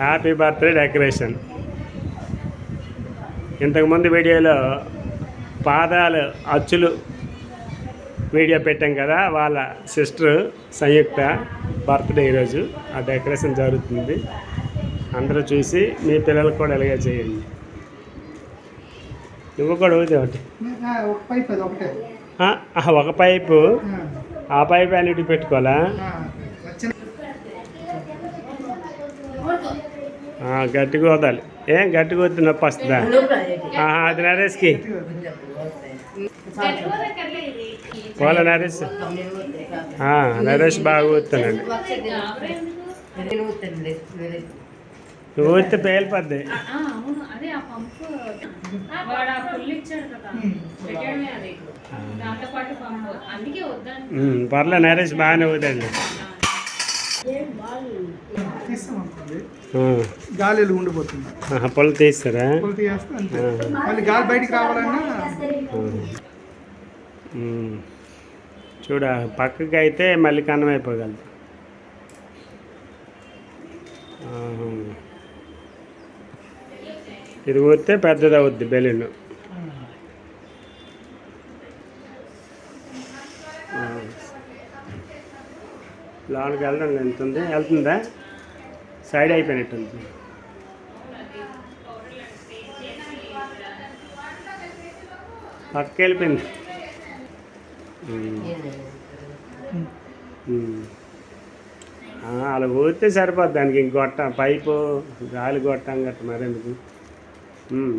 Happy birthday decoration ఇంతకుముందు వీడియోలో పాదాలు అచ్చులు వీడియో పెట్టాం కదా వాళ్ళ సిస్టర్ సంయుక్త బర్త్డే ఈరోజు. ఆ డెకరేషన్ జరుగుతుంది. అందరూ చూసి మీ పిల్లలకు కూడా ఇలాగే చేయండి. నువ్వు కూడా ఒకటి. ఒక పైప్ ఆ, పైపు అన్నిటి పెట్టుకోవాలా? గట్టిగా వదాలి ఏం గట్టిగా వద్దు నొప్పి వస్తుందా? అది నరేష్కి. పోల నరేష్. ఆ, నరేష్ బాగా ఊతున్నాడు నువ్వు ఊస్తే పేలిపోద్ది. అదే ఆ పంపు. వాడు ఆ పుల్లు ఇచ్చాడు కదా పర్లే నరేష్ బాగానే ఆ, గాలిలో ఉండిపోతుంది. పొల తీస్తారా? మళ్ళీ గాలి బయటికి రావాలన్నా. చూడ పక్కకి అయితే మళ్ళీ కన్నం అయిపోగలదు. ఇది ఊరితే పెద్దది అవుద్ది బెలూన్. లోనికి వెళ్ళడం ఎంత ఉంది? వెళ్తుందా? సైడ్ అయిపోయినట్టుంది. పక్క వెళ్ళిపోయింది. అలా ఊరితే సరిపోద్ది దానికి. ఇంక గొట్ట పైపు గాలి గొట్టం గట్ట మరెందుకు? ఉమ్,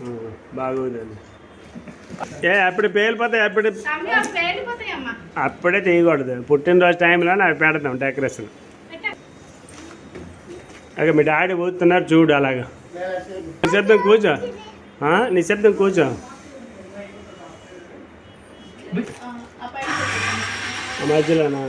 ఆ, బాగుందండి. ఏ అప్పుడు పేలిపోతాయి అప్పుడు అప్పుడే తీయకూడదు. పుట్టినరోజు టైంలో అవి పెడతాం డెకరేషన్. అదే మీ డాడీ ఊతున్నారు చూడు అలాగా. నిశ్శబ్దం కూర్చో. నిశ్శబ్దం కూర్చో. మధ్యలోనా?